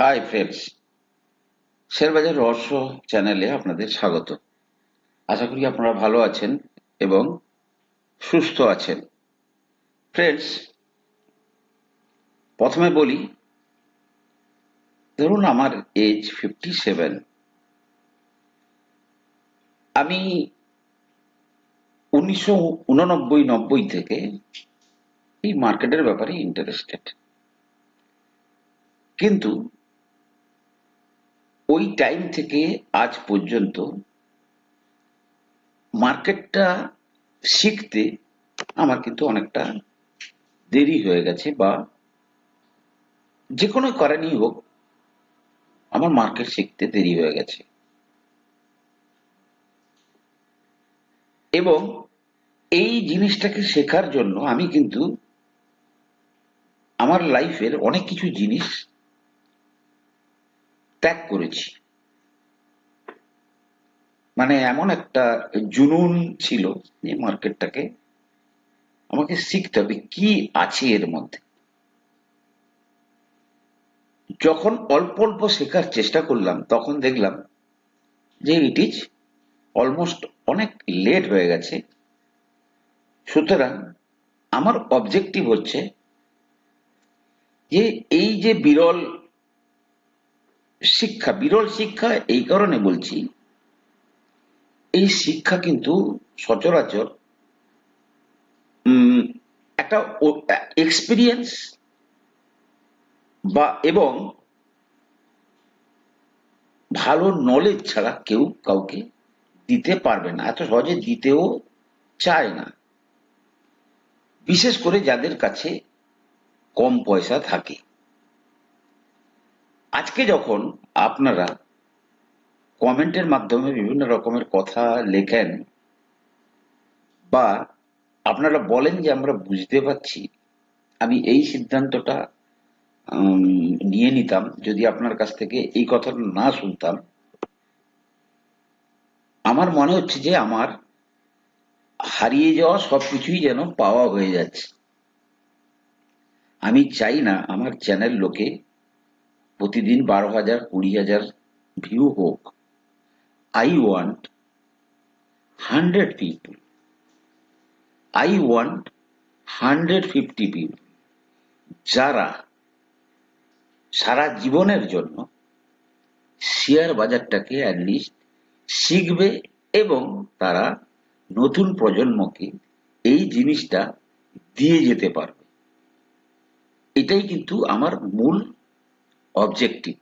Hi friends শেয়ারবাজার রহস্য চ্যানেলে আপনাদের স্বাগত। আশা করি আপনারা ভালো আছেন এবং সুস্থ আছেন। ফ্রেন্ডস প্রথমে বলি, ধরুন আমার এজ ফিফটি সেভেন আমি উনিশশো উননব্বই নব্বই থেকে এই মার্কেটের ব্যাপারে ইন্টারেস্টেড কিন্তু ওই টাইম থেকে আজ পর্যন্ত মার্কেটটা শিখতে আমার কিন্তু অনেকটা দেরি হয়ে গেছে বা যে কোনো কারণেই হোক আমার মার্কেট শিখতে দেরি হয়ে গেছে। এবং এই জিনিসটাকে শেখার জন্য আমি কিন্তু আমার লাইফের অনেক কিছু জিনিস ত্যাগ করেছি। মানে এমন একটা জুনুন ছিল যে মার্কেটটাকে আমাকে শিখতে হবে কি আছে এর মধ্যে। যখন অল্প অল্প শেখার চেষ্টা করলাম, তখন দেখলাম যে ইট ইজ অলমোস্ট অনেক লেট হয়ে গেছে। সুতরাং আমার অবজেক্টিভ হচ্ছে যে এই যে বিরল শিক্ষা, বিরল শিক্ষা এই কারণে বলছি। এই শিক্ষা কিন্তু সচরাচর একটা এক্সপিরিয়েন্স বা এবং ভালো নলেজ ছাড়া কেউ কাউকে দিতে পারবে না, এত সহজে দিতেও চায় না। বিশেষ করে যাদের কাছে কম পয়সা থাকে। আজকে যখন আপনারা কমেন্টের মাধ্যমে বিভিন্ন রকমের কথা লেখেন বা আপনারা বলেন যে আমরা বুঝতে পারছি, আমি এই সিদ্ধান্তটা নিয়ে নিতাম, যদি আপনার কাছ থেকে এই কথাটা না শুনতাম, আমার মনে হচ্ছে যে আমার হারিয়ে যাওয়া সবকিছুই যেন পাওয়া হয়ে যাচ্ছে। আমি চাই না আমার চ্যানেল লোকে প্রতিদিন বারো হাজার, কুড়ি হাজার ভিউ হোক। I want hundred people I want hundred fifty people যারা সারা জীবনের জন্য শেয়ার বাজারটাকে অ্যাটলিস্ট শিখবে এবং তারা নতুন প্রজন্মকে এই জিনিসটা দিয়ে যেতে পারবে। এটাই কিন্তু আমার মূল অবজেক্টিভ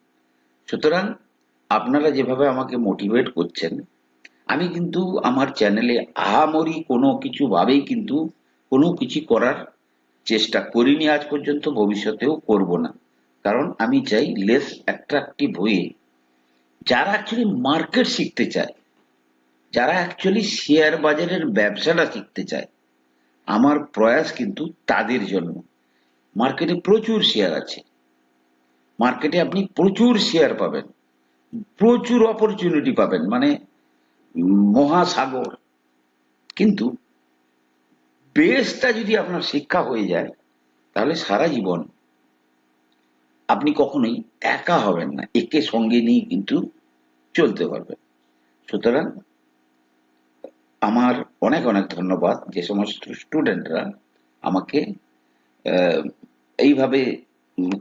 সুতরাং আপনারা যেভাবে আমাকে মোটিভেট করছেন, আমি কিন্তু আমার চ্যানেলে আহামরি কোনো কিছু ভাবেই কিন্তু কোনো কিছু করার চেষ্টা করিনি আজ পর্যন্ত, ভবিষ্যতেও করব না। কারণ আমি চাই লেস অ্যাট্রাকটিভ হয়ে যারা অ্যাকচুয়ালি মার্কেট শিখতে চায়, যারা অ্যাকচুয়ালি শেয়ার বাজারের ব্যবসাটা শিখতে চায়, আমার প্রয়াস কিন্তু তাদের জন্য। মার্কেটে প্রচুর শেয়ার আছে। মার্কেটে আপনি প্রচুর শেয়ার পাবেন। প্রচুর অপরচুনিটি পাবেন মানে মহাসাগর। কিন্তু বেসটা যদি আপনার শিক্ষা হয়ে যায়, তাহলে সারা জীবন আপনি কখনোই একা হবেন না, একে সঙ্গে নিয়ে কিন্তু চলতে পারবেন। সুতরাং আমার অনেক অনেক ধন্যবাদ যে সমস্ত স্টুডেন্টরা আমাকে এইভাবে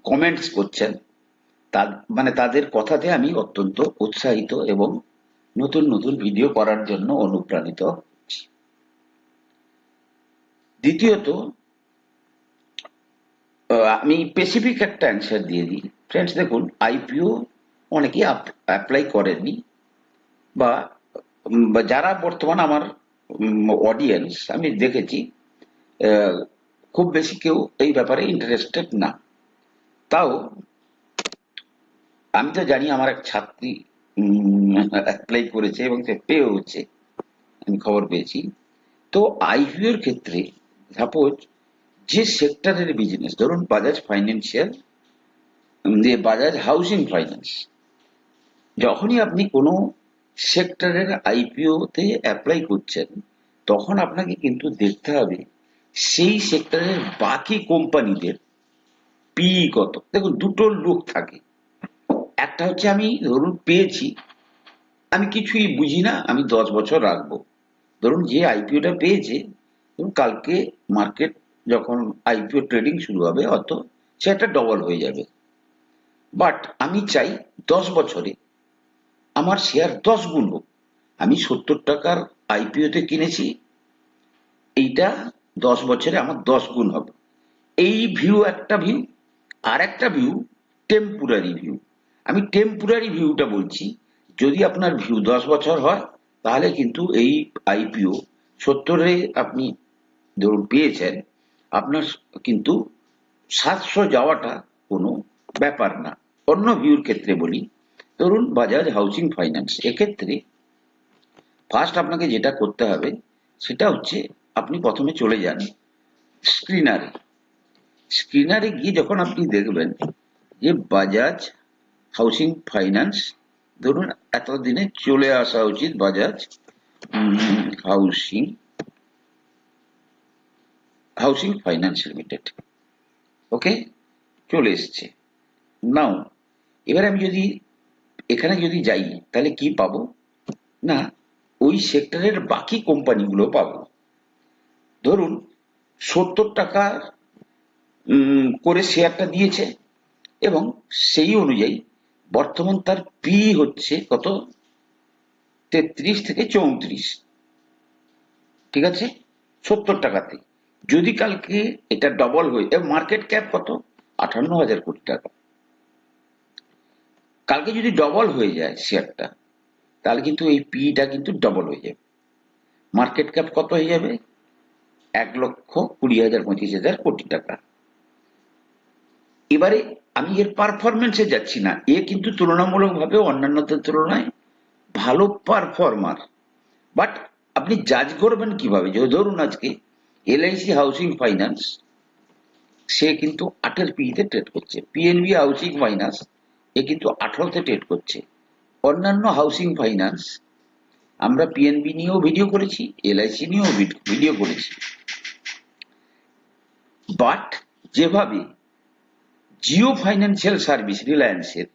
কমেন্টস করছেন। মানে তাদের কথাতে আমি অত্যন্ত উৎসাহিত এবং নতুন নতুন ভিডিও করার জন্য অনুপ্রাণিত হচ্ছি। দ্বিতীয়ত আমি স্পেসিফিক একটা অ্যান্সার দিয়ে দিই। ফ্রেন্ডস দেখুন আইপিও অনেকেই অ্যাপ্লাই করেননি বা যারা বর্তমান আমার অডিয়েন্স আমি দেখেছি খুব বেশি কেউ এই ব্যাপারে ইন্টারেস্টেড না। তাও আমি তো জানি আমার এক ছাত্রী অ্যাপ্লাই করেছে এবং সে পেয়েও হচ্ছে। আমি খবর পেয়েছি। তো আইপিওর ক্ষেত্রে সাপোজ যে সেক্টরের বিজনেস ধরুন বাজাজ ফাইন্যান্সিয়াল যে বাজাজ হাউসিং ফাইন্যান্স যখনই আপনি কোনো সেক্টরের আইপিও তে অ্যাপ্লাই করছেন, তখন আপনাকে কিন্তু দেখতে হবে সেই সেক্টরের বাকি কোম্পানিদের পি কত। দেখুন, দুটো লোক থাকে। একটা হচ্ছে আমি ধরুন পেয়েছি, আমি কিছুই বুঝি না, আমি দশ বছর রাখব। ধরুন যে আইপিওটা পেয়েছে, ধরুন কালকে মার্কেট যখন আইপিও ট্রেডিং শুরু হবে অত সে একটা ডবল হয়ে যাবে। বাট আমি চাই দশ বছরে আমার শেয়ার দশ গুণ হোক। আমি সত্তর টাকার আইপিওতে কিনেছি, এইটা দশ বছরে আমার দশ গুণ হবে। এই ভিউ একটা ভিউ আর একটা ভিউ টেম্পোরারি ভিউ আমি টেম্পুরারি ভিউটা বলছি। যদি আপনার ভিউ দশ বছর হয়, তাহলে কিন্তু এই আইপিও সত্তরে আপনি ধরুন পেয়েছেন, আপনার কিন্তু সাতশো যাওয়াটা কোনো ব্যাপার না। অন্য ভিউর ক্ষেত্রে বলি, ধরুন বাজাজ হাউসিং ফাইন্যান্স এক্ষেত্রে ফার্স্ট আপনাকে যেটা করতে হবে, সেটা হচ্ছে আপনি প্রথমে চলে যান স্ক্রিনারে স্ক্রিনারে গিয়ে যখন আপনি দেখবেন যে বাজাজ হাউসিং ফাইন্যান্স। ধরুন, এতদিনে চলে আসা উচিত Bajaj. Housing. Housing finance limited. Okay? চলে এসছে। নাও, এবার আমি যদি এখানে যদি যাই, তাহলে কি পাবো? না, ওই সেক্টরের বাকি কোম্পানিগুলো পাবো। ধরুন, সত্তর টাকার করে শেয়ারটা দিয়েছে এবং সেই অনুযায়ী বর্তমান তার পি হচ্ছে কত? তেত্রিশ থেকে চৌত্রিশ। ঠিক আছে? সত্তর টাকাতে। যদি কালকে এটা ডবল হয়ে এবং মার্কেট ক্যাপ কত? আঠান্ন হাজার কোটি টাকা। কালকে যদি ডবল হয়ে যায় শেয়ারটা তাহলে কিন্তু এই পিটা কিন্তু ডবল হয়ে যাবে। মার্কেট ক্যাপ কত হয়ে যাবে? এক লক্ষ কুড়ি হাজার পঁচিশ হাজার কোটি টাকা। এবারে আমি এর পারফরমেন্সে যাচ্ছি না। এ কিন্তু তুলনামূলকভাবে অন্যান্যদের তুলনায় ভালো পারফর্মার বাট আপনি জাজ করবেন কীভাবে? যে ধরুন আজকে এলআইসি হাউসিং ফাইন্যান্স সে কিন্তু আটের পিতে ট্রেড করছে। পিএনবি হাউসিং ফাইন্যান্স এ কিন্তু আঠারোতে ট্রেড করছে। অন্যান্য হাউসিং ফাইন্যান্স আমরা পিএনবি নিয়েও ভিডিও করেছি এলআইসি নিয়েও ভিডিও করেছি। বাট যেভাবে জিও ফাইন্যান্সিয়াল সার্ভিস রিলায়েন্সের,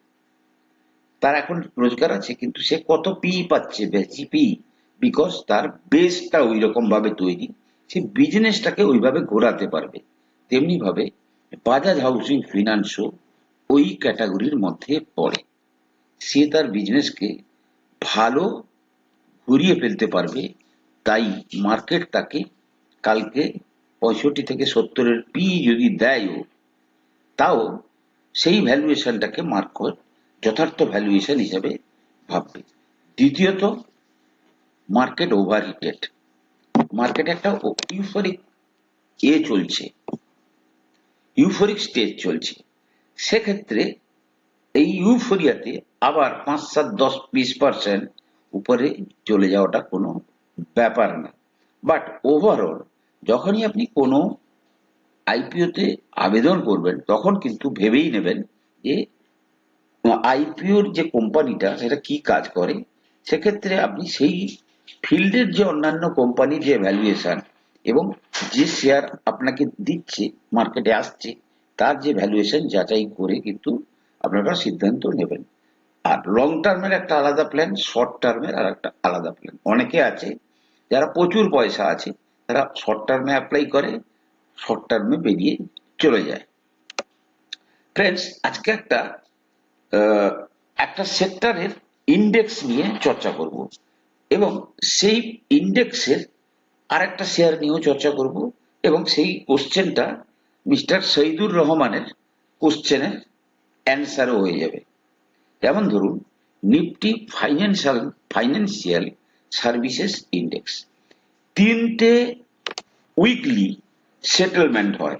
তার এখন রোজগার আছে, কিন্তু সে কত পি পাচ্ছে বেশি পি বিকজ তার বেসটা ওই রকম ভাবে তৈরি, সে বিজনেসটাকে ওইভাবে ঘোরাতে পারবে। তেমনি ভাবে বাজাজ হাউসিং ফিনান্সও ওই ক্যাটাগরির মধ্যে পড়ে। সে তার বিজনেসকে ভালো ঘুরিয়ে ফেলতে পারবে, তাই মার্কেট তাকে কালকে পঁয়ষট্টি থেকে সত্তরের পি যদি দেয়ও তাও সেই ভ্যালুয়েশনটাকে মার্কেট যথার্থ ভ্যালুয়েশন হিসেবে ভাববে। দ্বিতীয়ত মার্কেট ওভার হিটেড মার্কেট একটা ইউফোরিক এ চলছে। ইউফোরিক স্টেজ চলছে। সেক্ষেত্রে এই ইউফোরিয়াতে আবার পাঁচ, সাত, দশ, বিশ পার্সেন্ট উপরে চলে যাওয়াটা কোনো ব্যাপার না। বাট ওভারঅল যখনই আপনি কোনো আইপিওতে আবেদন করবেন, তখন কিন্তু ভেবেই নেবেন যে আইপিওর যে কোম্পানিটা, সেটা কি কাজ করে, সেক্ষেত্রে আপনি সেই ফিল্ডের যে অন্যান্য কোম্পানির যে ভ্যালুয়েশন এবং যে শেয়ার আপনাকে দিচ্ছে মার্কেটে আসছে, তার যে ভ্যালুয়েশন যাচাই করে কিন্তু আপনারা সিদ্ধান্ত নেবেন। আর লং টার্মের একটা আলাদা প্ল্যান শর্ট টার্মের আর একটা আলাদা প্ল্যান অনেকে আছে, যারা প্রচুর পয়সা আছে, তারা শর্ট টার্মে অ্যাপ্লাই করে শর্ট টার্মে বেরিয়ে চলে যায়। ফ্রেন্ডস আজকে একটা একটা সেক্টরের ইন্ডেক্স নিয়ে চর্চা করব এবং সেই ইন্ডেক্সের আরেকটা শেয়ার নিয়েও চর্চা করব এবং সেই কোশ্চেনটা মিস্টার শহীদুর রহমানের কোশ্চেনের অ্যান্সারও হয়ে যাবে। যেমন ধরুন Nifty financial financial services index তিনটে উইকলি সেটেলমেন্ট হয়।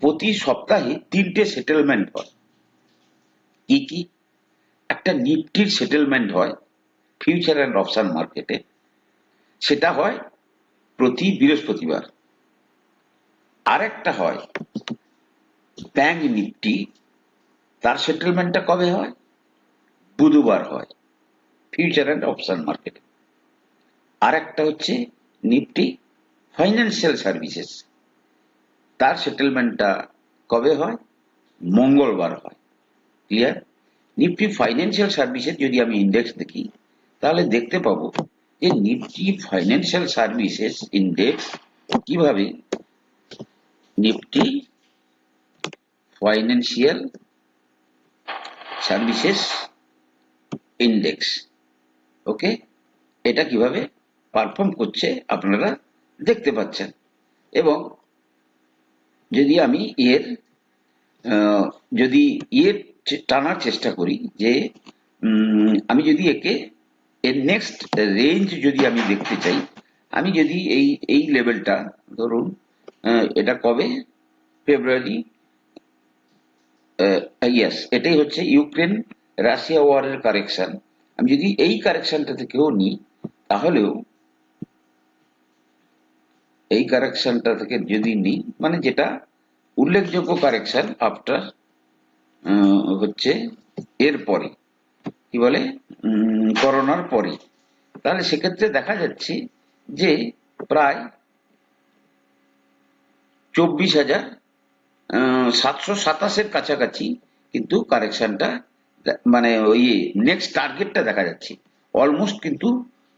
প্রতি সপ্তাহে তিনটে সেটেলমেন্ট হয়। কি কি? একটা নিফটির সেটেলমেন্ট হয় ফিউচার অ্যান্ড অপশন মার্কেটে সেটা হয় প্রতি বৃহস্পতিবার। আরেকটা হয় ব্যাংক নিফটি, তার সেটেলমেন্টটা কবে হয়? বুধবার হয় ফিউচার অ্যান্ড অপশন মার্কেটে আর একটা হচ্ছে নিফটি ফাইন্যান্সিয়াল সার্ভিসেস, তার সেটেলমেন্টটা কবে হয়? মঙ্গলবার হয়। ক্লিয়ার নিফটি ফাইন্যান্সিয়াল সার্ভিসের যদি আমি ইন্ডেক্স দেখি, তাহলে দেখতে পাবো যে নিফটি ফাইন্যান্সিয়াল সার্ভিসেস ইন্ডেক্স কীভাবে? Nifty financial services index okay এটা কীভাবে পারফর্ম করছে আপনারা দেখতে পাচ্ছেন। এবং যদি আমি এর যদি এর টানার চেষ্টা করি যে আমি যদি একে, এর নেক্সট রেঞ্জ যদি আমি দেখতে চাই, আমি যদি এই এই লেভেলটা ধরুন এটা কবে? ফেব্রুয়ারি ইয়েস এটাই হচ্ছে ইউক্রেন রাশিয়া ওয়ারের কারেকশন আমি যদি এই কারেকশনটা থেকেও নিই, তাহলেও এই কারেকশনটা থেকে যদি নিই মানে যেটা উল্লেখযোগ্য কারেকশন আফটার হচ্ছে এর পরে, কি বলে? করোনার পরে। তাহলে সেক্ষেত্রে দেখা যাচ্ছে যে প্রায় চব্বিশ হাজার সাতশো সাতাশের কাছাকাছি কিন্তু কারেকশনটা মানে ওই নেক্সট টার্গেটটা দেখা যাচ্ছে। অলমোস্ট কিন্তু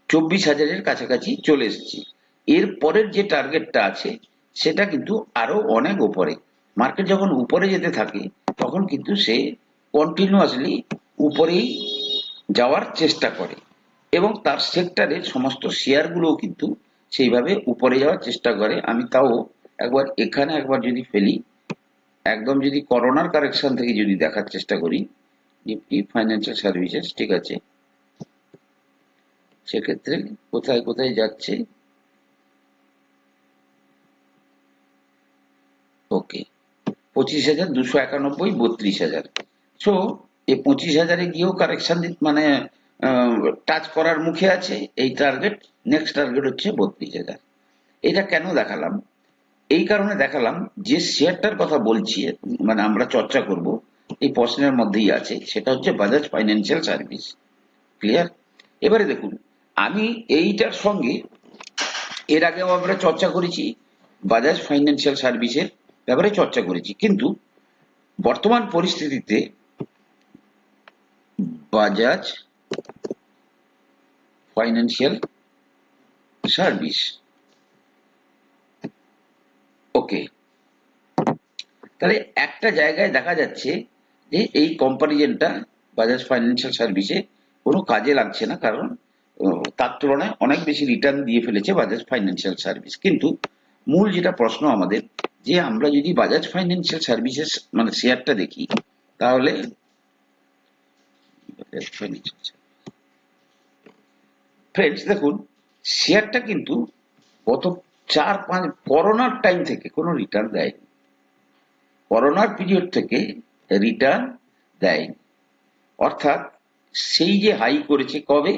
চব্বিশ হাজারের কাছাকাছি চলে এসেছে। এর পরের যে টার্গেটটা আছে, সেটা কিন্তু আরও অনেক উপরে। মার্কেট যখন উপরে যেতে থাকে, তখন কিন্তু সে কন্টিনিউয়াসলি উপরেই যাওয়ার চেষ্টা করে। এবং তার সেক্টরের সমস্ত শেয়ারগুলোও কিন্তু সেইভাবে উপরে যাওয়ার চেষ্টা করে। আমি তাও একবার এখানে একবার যদি ফেলি, একদম যদি করোনার কারেকশন থেকে যদি দেখার চেষ্টা করি নিফটি ফাইন্যান্সিয়াল সার্ভিসেস ঠিক আছে? সেক্ষেত্রে কোথায় কোথায় যাচ্ছে ওকে পঁচিশ হাজার, দুশো একানব্বই, বত্রিশ হাজার। সো এই পঁচিশ হাজারে গিয়েও কারেকশন মানে টাচ করার মুখে আছে, এই টার্গেট নেক্সট টার্গেট হচ্ছে বত্রিশ হাজার। এটা কেন দেখালাম? এই কারণে দেখালাম যে শেয়ারটার কথা বলছি মানে আমরা চর্চা করব, এই প্রশ্নের মধ্যেই আছে, সেটা হচ্ছে বাজাজ ফাইন্যান্সিয়াল সার্ভিস ক্লিয়ার এবারে দেখুন, আমি এইটার সঙ্গে, এর আগেও আমরা চর্চা করেছি বাজাজ ফাইন্যান্সিয়াল সার্ভিসের ব্যাপারে চর্চা করেছি। কিন্তু বর্তমান পরিস্থিতিতে বাজাজ ফাইন্যান্সিয়াল সার্ভিস। ওকে। তাহলে একটা জায়গায় দেখা যাচ্ছে যে এই কম্পারিজনটা বাজাজ ফাইন্যান্সিয়াল সার্ভিসে কোনো কাজে লাগছে না, কারণ তার তুলনায় অনেক বেশি রিটার্ন দিয়ে ফেলেছে বাজাজ ফাইন্যান্সিয়াল সার্ভিস। কিন্তু মূল যেটা প্রশ্ন আমাদের যে আমরা যদি বাজাজ ফাইন্যান্সিয়াল সার্ভিসেস মানে শেয়ারটা দেখি, তাহলে ফ্রেন্ডস দেখুন শেয়ারটা কিন্তু গত চার পাঁচ করোনার টাইম থেকে কোনো রিটার্ন দেয়নি। করোনার পিরিয়ড থেকে রিটার্ন দেয়নি। অর্থাৎ সেই যে হাই করেছে কবে?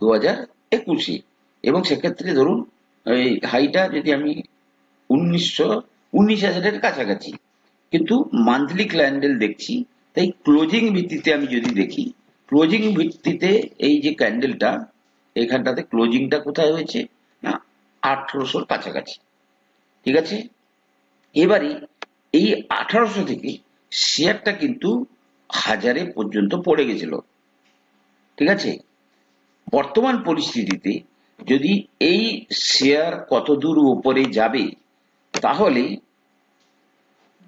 দু হাজার একুশে। এবং সেক্ষেত্রে ধরুন, এই হাইটা যদি আমি উনিশশো উনিশ হাজারের কাছাকাছি। কিন্তু মান্থলি ক্যান্ডেল দেখছি, তাই ক্লোজিং ভিত্তিতে আমি যদি দেখি ক্লোজিং ভিত্তিতে এই যে ক্যান্ডেলটা এখানটাতে ক্লোজিংটা কোথায় হয়েছে? না, আঠারোশোর কাছাকাছি। ঠিক আছে? এবারে এই আঠারোশো থেকে শেয়ারটা কিন্তু হাজারে পর্যন্ত পড়ে গেছিল। ঠিক আছে? বর্তমান পরিস্থিতিতে যদি এই শেয়ার কত দূর উপরে যাবে, তাহলে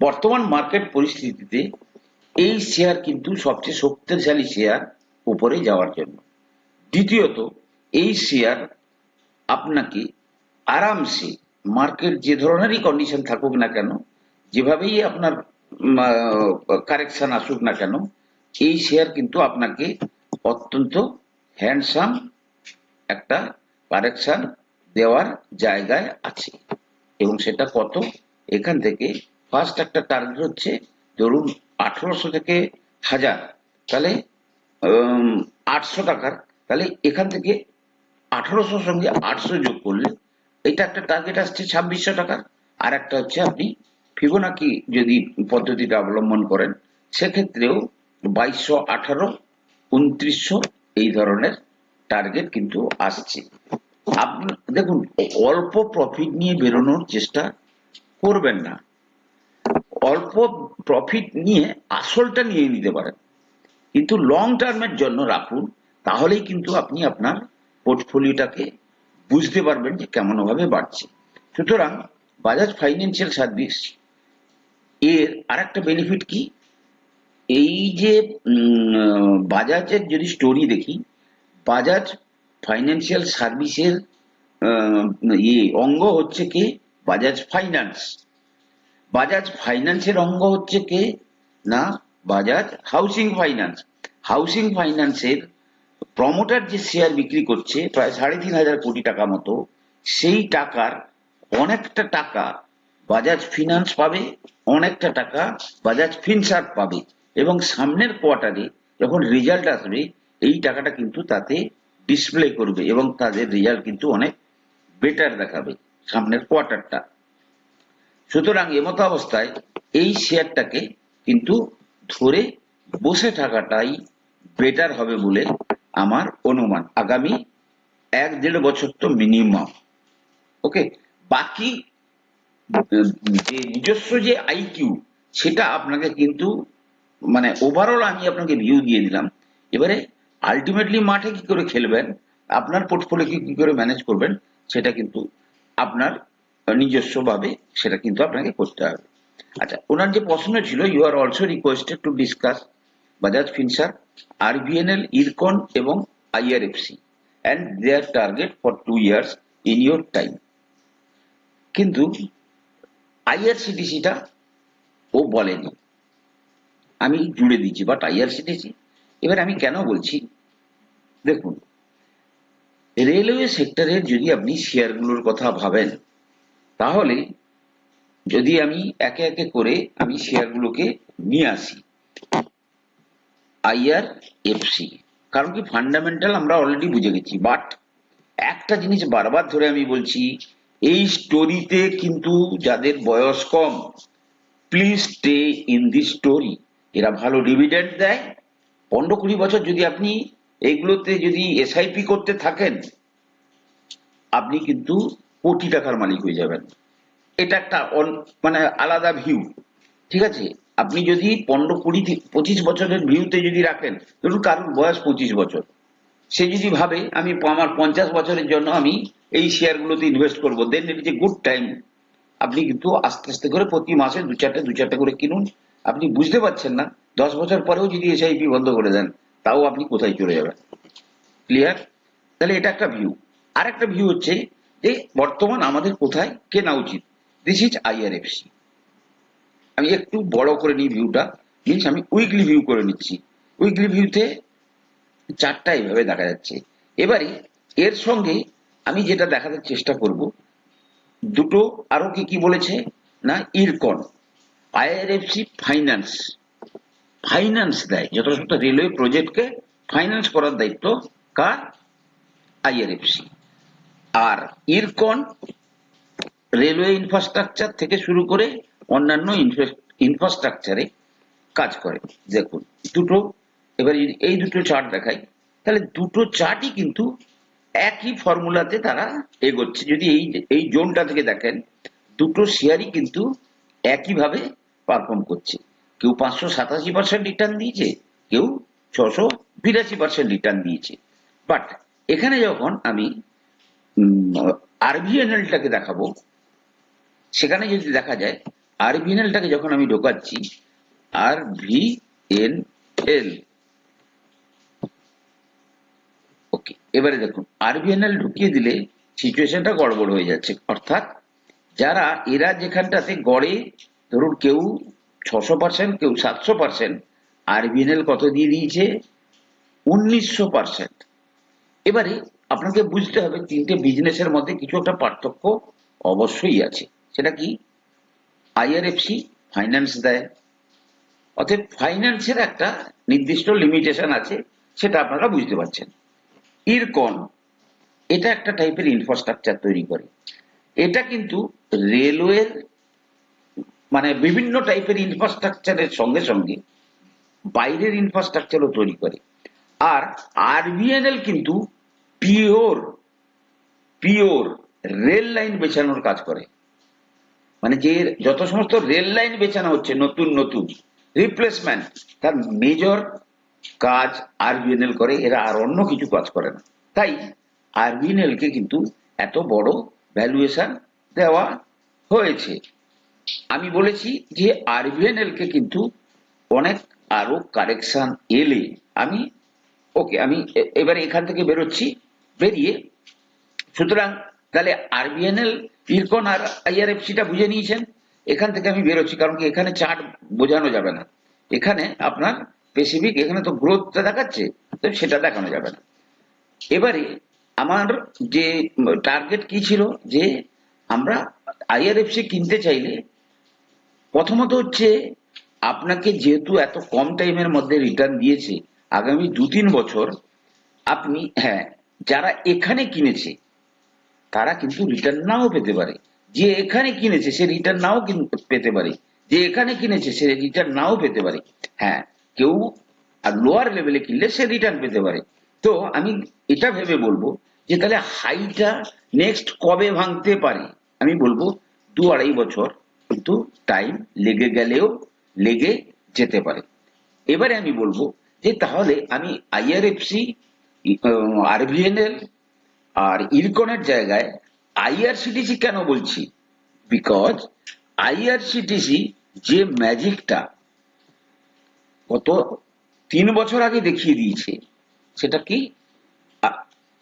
বর্তমান মার্কেট পরিস্থিতিতে এই শেয়ার কিন্তু সবচেয়ে শক্তিশালী শেয়ার উপরে যাওয়ার জন্য। দ্বিতীয়ত, এই শেয়ার আপনাকে আরামসে মার্কেট যে ধরনেরই কন্ডিশন থাকুক না কেন, যেভাবেই আপনার কারেকশন আসুক না কেন, এই শেয়ার কিন্তু আপনাকে অত্যন্ত হ্যান্ডসাম একটা কারেকশন দেওয়ার জায়গায় আছে। এবং সেটা কত? এখান থেকে ফার্স্ট একটা টার্গেট হচ্ছে, ধরুন আঠারোশো থেকে হাজার। তাহলে আটশো টাকার। তাহলে এখান থেকে আঠারোশোর সঙ্গে আটশো যোগ করলে এটা একটা টার্গেট আসছে ছাব্বিশশো টাকার। আর একটা হচ্ছে আপনি ফিবোনাকি যদি পদ্ধতিটা অবলম্বন করেন, সেক্ষেত্রেও বাইশশো আঠারো, উনত্রিশশো এই ধরনের টার্গেট কিন্তু আসছে। আপনি দেখুন, অল্প প্রফিট নিয়ে বেরোনোর চেষ্টা করবেন না। অল্প প্রফিট নিয়ে আসলটা নিয়ে নিতে পারেন। কিন্তু লং টার্মের জন্য রাখুন, তাহলেই কিন্তু আপনি আপনার পোর্টফোলিওটাকে বুঝতে পারবেন যে কেমন ভাবে বাড়ছে। সুতরাং বাজাজ ফাইন্যান্সিয়াল সার্ভিস এর আরেকটা বেনিফিট কি? এই যে বাজাজের যদি স্টোরি দেখি বাজাজ ফাইন্যান্সিয়াল সার্ভিসের ইয়ে অঙ্গ হচ্ছে কি? বাজাজ ফাইন্যান্স বাজাজ ফাইন্যান্সের অঙ্গ হচ্ছে কে? না বাজাজ হাউসিং ফাইন্যান্স হাউসিং ফাইন্যান্সের প্রমোটার যে শেয়ার বিক্রি করছে, প্রায় সাড়ে তিন হাজার কোটি টাকা মতো, সেই টাকার অনেকটা টাকা বাজাজ ফিনান্স পাবে, অনেকটা টাকা বাজাজ ফিনসার্ভ পাবে। এবং সামনের কোয়ার্টারে যখন রেজাল্ট আসবে, এই টাকাটা কিন্তু তাতে ডিসপ্লে করবে এবং তাদের রেজাল্ট কিন্তু অনেক বেটার দেখাবে সামনের কোয়ার্টারটা সুতরাং এমতো অবস্থায় এই শেয়ারটাকে কিন্তু ধরে বসে থাকাটাই বেটার হবে বলে আমার অনুমান। আগামী এক দেড় বছর তো মিনিমাম ওকে বাকি, যে নিজস্ব যে আইকিউ সেটা আপনাকে কিন্তু মানে ওভারঅল আমি আপনাকে ভিউ দিয়ে দিলাম। এবারে আলটিমেটলি মাঠে কি করে খেলবেন, আপনার পোর্টফোলিওকে কি করে ম্যানেজ করবেন, সেটা কিন্তু আপনার নিজস্ব ভাবে সেটা কিন্তু আপনাকে করতে হবে। আচ্ছা ওনার যে প্রশ্ন ছিল you are also requested to discuss Bajaj Finserv RBNL Ircon এবং IRFC and their target for two years in your time কিন্তু আইআরসিটিসিটা ও বলেনি। আমি জুড়ে দিচ্ছি বাট আইআরসিটিসি এবার আমি কেন বলছি? দেখুন, রেলওয়ে সেক্টরের যদি আপনি শেয়ারগুলোর কথা ভাবেন তাহলে যদি আমি একে একে করে আমি শেয়ারগুলোকে নিয়ে আসি আইআর এফসি কারণ কি ফান্ডামেন্টাল আমরা অলরেডি বুঝে গেছি বাট একটা জিনিস বারবার ধরে আমি বলছি, এই স্টোরিতে কিন্তু যাদের বয়স কম please stay in the story এরা ভালো ডিভিডেন্ড দেয়। পনেরো কুড়ি বছর যদি আপনি এগুলোতে যদি এসআইপি করতে থাকেন, আপনি কিন্তু কোটি টাকার মালিক হয়ে যাবেন। এটা একটা মানে আলাদা ভিউ ঠিক আছে? আপনি যদি পনেরো কুড়ি পঁচিশ বছরের ভিউতে যদি রাখেন, ধরুন কারোর বয়স পঁচিশ বছর, সে যদি ভাবে, আমি আমার পঞ্চাশ বছরের জন্য আমি এই শেয়ারগুলোতে ইনভেস্ট করব then it is a good time আপনি কিন্তু আস্তে আস্তে করে প্রতি মাসে দু চারটে দু চারটে করে কিনুন। আপনি বুঝতে পারছেন না, দশ বছর পরেও যদি এসআইপি বন্ধ করে দেন, তাও আপনি কোথায় চলে যাবেন? ক্লিয়ার তাহলে এটা একটা ভিউ আর একটা ভিউ হচ্ছে যে বর্তমান আমাদের কোথায়? কেনা উচিত। দিস ইজ আইআরএফসি আমি একটু বড় করে নিই ভিউটা মিনস আমি উইকলি ভিউ করে নিচ্ছি। উইকলি ভিউতে চারটা এইভাবে দেখা যাচ্ছে। এবারে এর সঙ্গে আমি যেটা দেখাতে চেষ্টা করব, দুটো আরও কি কি বলেছে? না, ইরকন। আইআরএফসি ফাইন্যান্স ফাইন্যান্স দেয়। যথাযথ রেলওয়ে প্রজেক্টকে ফাইন্যান্স করার দায়িত্ব কার? আইআরএফসি আর ইরকন রেলওয়ে ইনফ্রাস্ট্রাকচার থেকে শুরু করে অন্যান্য ইনফ্রাস্ট্রাকচারে কাজ করে। দেখুন, দুটো, এবার এই দুটো চার্ট দেখাই, তাহলে দুটো চার্টই কিন্তু একই ফর্মুলাতে তারা এগোচ্ছে। যদি এই এই জোনটা থেকে দেখেন, দুটো শেয়ারই কিন্তু একইভাবে পারফর্ম করছে। কেউ পাঁচশো সাতাশি পার্সেন্ট রিটার্ন দিয়েছে, কেউ ছশো বিরাশি পার্সেন্ট রিটার্ন দিয়েছে। বাট এখানে যখন আমি আরবিএনএলটাকে দেখাবো। সেখানে যদি দেখা যায়, আরবিএনএলটাকে যখন আমি ঢোকাচ্ছি আর ভি এন এল ওকে, এবারে দেখুন, আরবিএনএল ঢুকিয়ে দিলে সিচুয়েশনটা গড়বড় হয়ে যাচ্ছে। অর্থাৎ যারা, এরা যেখানটাতে গড়ে, ধরুন কেউ ছশো পার্সেন্ট কেউ সাতশো পার্সেন্ট আরবিএনএল কত দিয়ে দিয়েছে? উনিশশো পার্সেন্ট এবারে আপনাকে বুঝতে হবে তিনটে বিজনেসের মধ্যে কিছু একটা পার্থক্য অবশ্যই আছে। সেটা কি? আইআরএফসি ফাইন্যান্স দেয়। অর্থাৎ ফাইন্যান্সের একটা নির্দিষ্ট লিমিটেশন আছে, সেটা আপনারা বুঝতে পারছেন। ইরকন, এটা একটা টাইপের ইনফ্রাস্ট্রাকচার তৈরি করে। এটা কিন্তু রেলওয়ের মানে বিভিন্ন টাইপের ইনফ্রাস্ট্রাকচারের সঙ্গে সঙ্গে বাইরের ইনফ্রাস্ট্রাকচারও তৈরি করে। আর আরবিএনএল কিন্তু পিওর পিওর রেল লাইন বেছানোর কাজ করে। মানে যে যত সমস্ত রেল লাইন বেছানো হচ্ছে, নতুন নতুন রিপ্লেসমেন্ট তার মেজর কাজ আরবিএনএল করে, এরা আর অন্য কিছু কাজ করে না। তাই আরবিএনএল কে কিন্তু এত বড় ভ্যালুয়েশন দেওয়া হয়েছে। আমি বলেছি যে আরবিএনএল কে কিন্তু অনেক আরও কারেকশন এলে আমি, ওকে, আমি এবারে এখান থেকে বেরোচ্ছি। বেরিয়ে, সুতরাং তাহলে আরবিএনএল ইরকন আর আইআরএফসিটা বুঝে নিয়েছেন, এখান থেকে আমি বেরোচ্ছি, কারণ কি এখানে চার্ট বোঝানো যাবে না। এখানে আপনার স্পেসিফিক এখানে তো গ্রোথটা দেখাচ্ছে তো সেটা দেখানো যাবে না। এবারে আমার যে টার্গেট কি ছিল, যে আমরা আইআরএফসি কিনতে চাইলে, প্রথমত হচ্ছে আপনাকে যেহেতু এত কম টাইমের মধ্যে রিটার্ন দিয়েছে, আগামী দু তিন বছর আপনি হ্যাঁ যারা এখানে কিনেছে, তারা কিন্তু রিটার্ন নাও পেতে পারে। যে এখানে কিনেছে, সে রিটার্ন নাও পেতে পারে। যে এখানে কিনেছে, সে রিটার্ন নাও পেতে পারে। হ্যাঁ কেউ আর লোয়ার লেভেলে কিনলে সে রিটার্ন পেতে পারে। তো আমি এটা ভেবে বলব যে তাহলে হাইটা নেক্সট কবে ভাঙতে পারে? আমি বলব দু আড়াই বছর কিন্তু টাইম লেগে গেলেও লেগে যেতে পারে। এবারে আমি বলব যে তাহলে আমি আইআরএফসি আরভিএনএল আর ইরকনের জায়গায় আইআরসিটিসি কেন বলছি? বিকজ আইআরসিটিসি যে ম্যাজিকটা গত তিন বছর আগে দেখিয়ে দিয়েছে সেটা কি?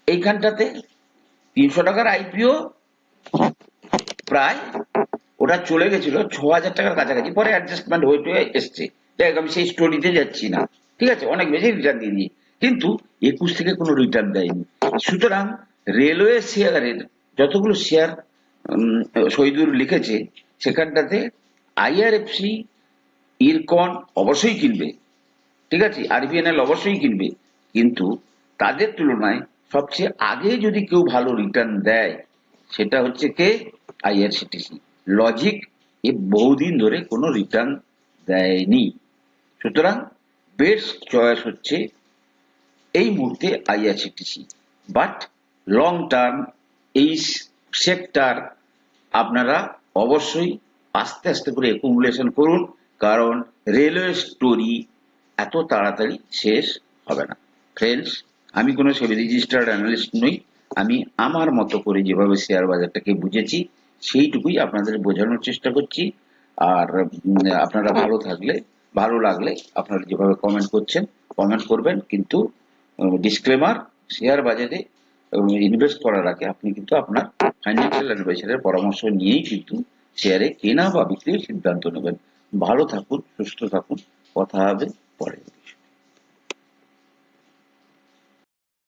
এইখানটাতে তিনশো টাকার আইপিও প্রায় ওটা চলে গেছিল ছ হাজার টাকার কাছাকাছি পরে অ্যাডজাস্টমেন্ট হয়ে এসছে। হোক, আমি সেই স্টোরিতে যাচ্ছি না। ঠিক আছে? অনেক বেশি রিটার্ন দিয়ে দিয়ে কিন্তু একুশ থেকে কোনো রিটার্ন দেয়নি। সুতরাং রেলওয়ে শেয়ারের যতগুলো শেয়ার শহীদুর লিখেছে, সেখানটাতে আইআরএফসি ইরকন অবশ্যই কিনবে। ঠিক আছে? আরবিএনএল অবশ্যই কিনবে। কিন্তু তাদের তুলনায় সবচেয়ে আগে যদি কেউ ভালো রিটার্ন দেয়, সেটা হচ্ছে কে? আইআরসিটিসি লজিক এ বহুদিন ধরে কোনো রিটার্ন দেয়নি। সুতরাং বেস্ট চয়েস হচ্ছে এই মুহূর্তে আইআরসিটিসি বাট লং টার্ম এই সেক্টর আপনারা অবশ্যই আস্তে আস্তে করে একুমুলেশন করুন, কারণ রেলওয়ে স্টোরি এত তাড়াতাড়ি শেষ হবে না। ফ্রেন্ডস আমি কোনো সেবি রেজিস্টার্ড অ্যানালিস্ট নই। আমি আমার মতো করে যেভাবে শেয়ার বাজারটাকে বুঝেছি, সেইটুকুই আপনাদের বোঝানোর চেষ্টা করছি। আর আপনারা ভালো থাকলে, ভালো লাগলে আপনারা যেভাবে কমেন্ট করছেন কমেন্ট করবেন। কিন্তু ডিসক্লেমার শেয়ার বাজারে ইনভেস্ট করার আগে আপনি কিন্তু আপনার ফাইন্যান্সিয়াল অ্যাডভাইসারের পরামর্শ নিয়েই কিন্তু শেয়ারে কেনা বা বিক্রির সিদ্ধান্ত নেবেন। ভালো থাকুন, সুস্থ থাকুন, কথা হবে